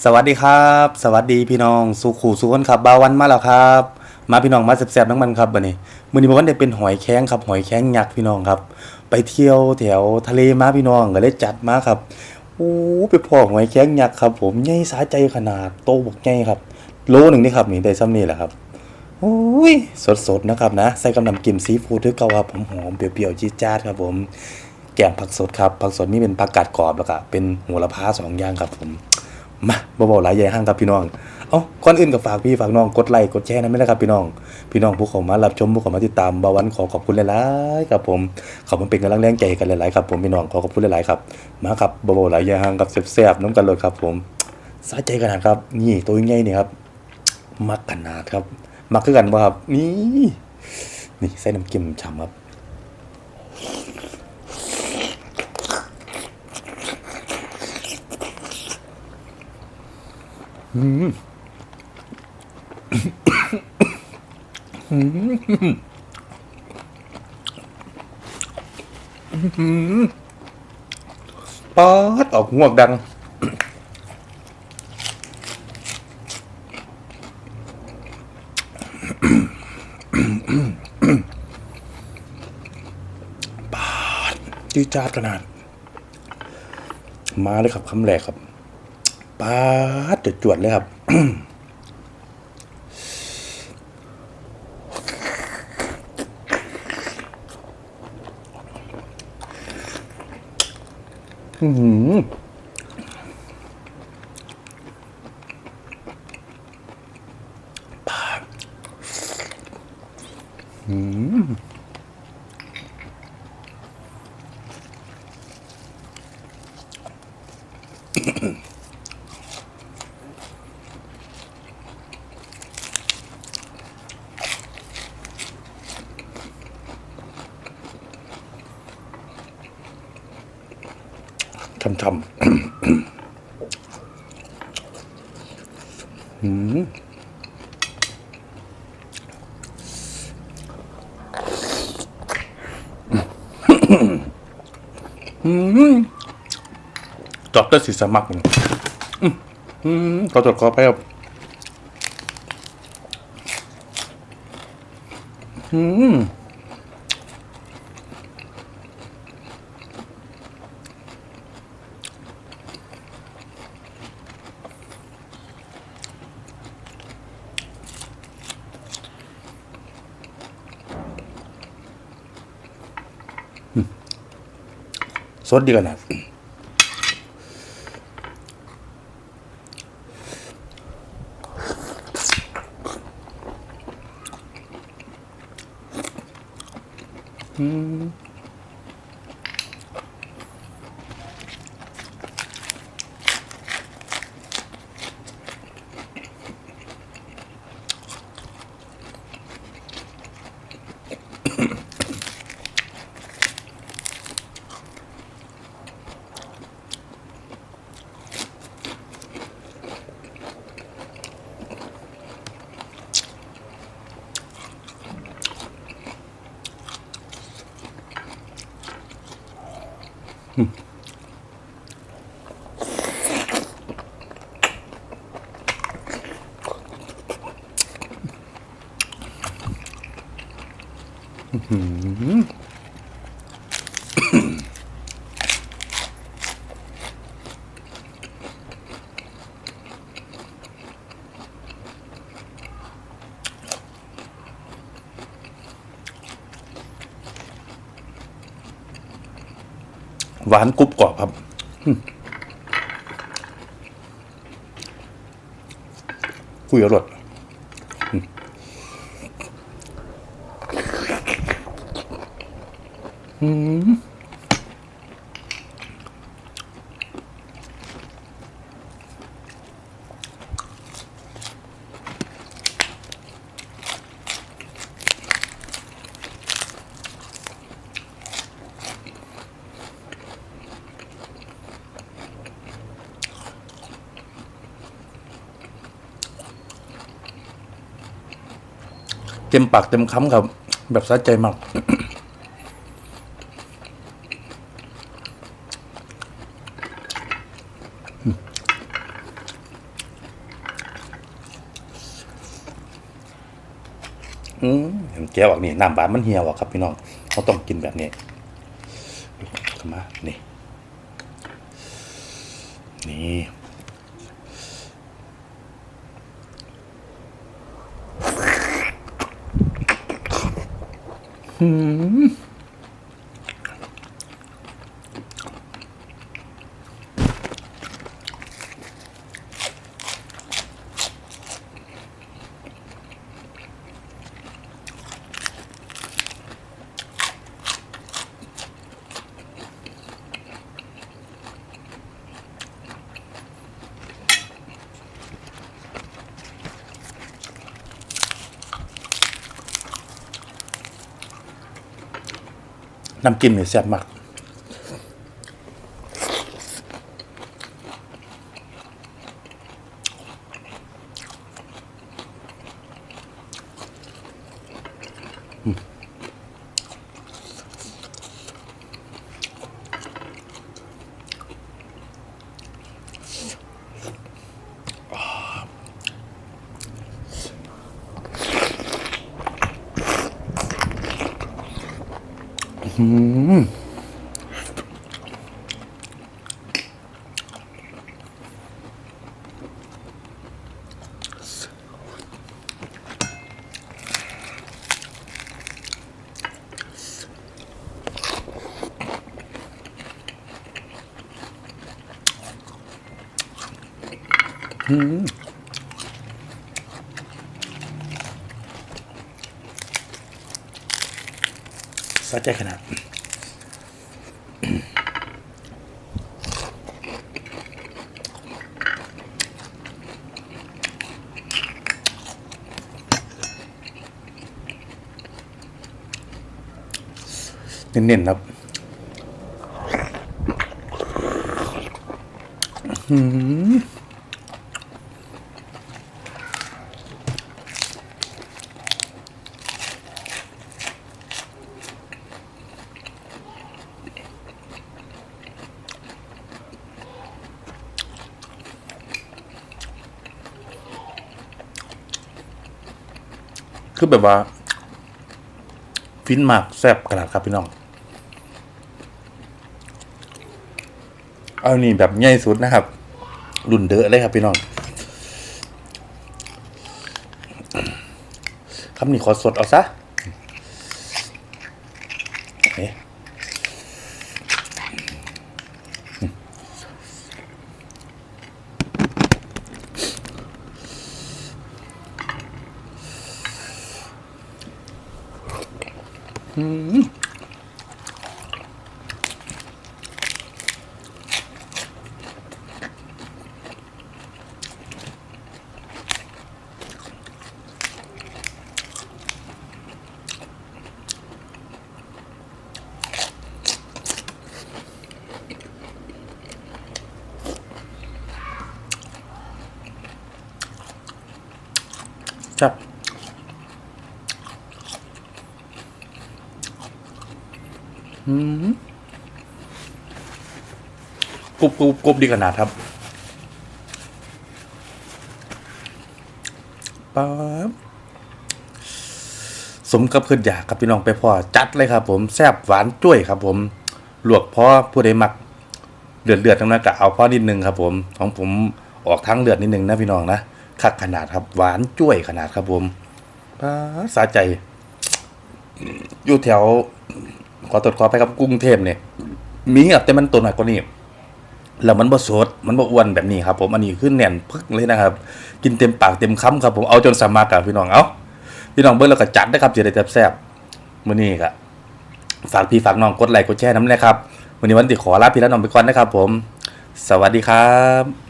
สวัสดีครับ สวัสดีพี่น้องสุขูสุขคนครับบาวันมาแล้วครับ มาพี่น้องมาแซ่บๆน้ำมันครับบัดนี้มื้อนี้บ่วันได้เป็นหอยแข้งครับหอยแข้งยักษ์พี่น้องครับ ไปเที่ยวแถวทะเลมาพี่น้องก็เลยจัดมาครับโอ้ไปพอหอยแข้งยักษ์ครับ ผมใหญ่สาใจขนาดโตบกใหญ่ครับ โลหนึ่งนี่ครับนี่ได้ซ้ำนี่แหละครับโอ้ยสดๆนะครับนะใส่กับน้ำจิ้มซีฟู้ดด้วยกาครับผมหอมเปรี้ยวๆจี๊ดจ๊าดครับ ผมแกงผักสดครับผักสดนี่เป็นผักกาดกรอบแล้วก็เป็นหัวละพาสองอย่างครับผม มาบ่บอกหลายใหญ่ห้างครับพี่น้อง เอ้าก่อนอื่นก็ฝากพี่ฝากน้องกดไลค์กดแชร์นะไม่ได้ครับพี่น้อง พี่น้องผู้เข้ามารับชมผู้เข้ามาติดตามบาวันขอขอบคุณหลายๆครับผมขอบคุณเป็นกำลังแรงใจกันหลายๆครับผมพี่น้องขอขอบคุณหลายๆครับมาครับบ่บอกหลายใหญ่ห้างกับแซ่บๆน้ำกันเลยครับผมสาใจขนาดครับ นี่ตัวใหญ่นี่ครับมักขนาดครับ มักคือกันบ่ครับนี่นี่ใส่น้ำจิ้มฉ่ำครับ ป๊อดออกงวกดัง ป๊าดจืดจาดขนาด มาเลยครับคำแรกครับ ป๊าดจะจวดเลยครับอือหือปาอืม ช่ำๆอืมจอบได้สีสมัครขอตรวจขอไปครับอืม สดดีกัน อืม หวานกรุบกรอบครับคุยอร่อยอืม เต็มปากเต็มคำครับ แบบสะใจมากอืมเห็นแก้วอกนี่น้ำบาดมันเหี่ยวอะครับ พี่น้องเขาต้องกินแบบนี้ขึ้นมานี่ นี่ หืม น้ำจิ้มเนี่ยแซ่บมาก 음. 음. สะใจขนาดเน้นๆครับ คือแบบว่า ฟินมากแซ่บขนาดครับพี่น้อง เอานี่แบบใหญ่สุดนะครับ รุ่นเดอะเลยครับพี่น้องคำนี้ขอสดเอาซะ จั กรุบกรุบกรุบดีขนาดครับป๊าบสมกับเพื่อนอยากครับพี่น้องไปพอจัดเลยครับ ผมแซ่บหวานจ้วยครับ ผมลวกพอผู้ใดมักเดือดเดือดทั้งนั้นก็เอาพอนิดนึงครับ ผมของผมออกทั้งเลือดนิดนึงนะพี่น้องนะคักขนาดครับ หวานจ้วยขนาดครับ ผมป๊าสาใจ อยู่แถว ขอตรวจขอไปครับกรุงเทพเนี่ยมีครับแต่มันตัวหน่อยกว่านี้แล้วมันบ่สดมันบ่อ้วนแบบนี้ครับ ผมอันนี้ขึ้นแน่นพึกเลยนะครับ กินเต็มปากเต็มคำครับผมเอาจนสามารถกับพี่น้องเอาพี่น้องเบิ่งแล้วก็จัดนะครับจะได้แซ่บๆมื้อนี้ก็ฝากพี่ฝากน้องกดไลค์กดแชร์น้ำนะครับวันนี้วันติขอลาพี่และน้องไปก่อนนะครับ ผม สวัสดีครับ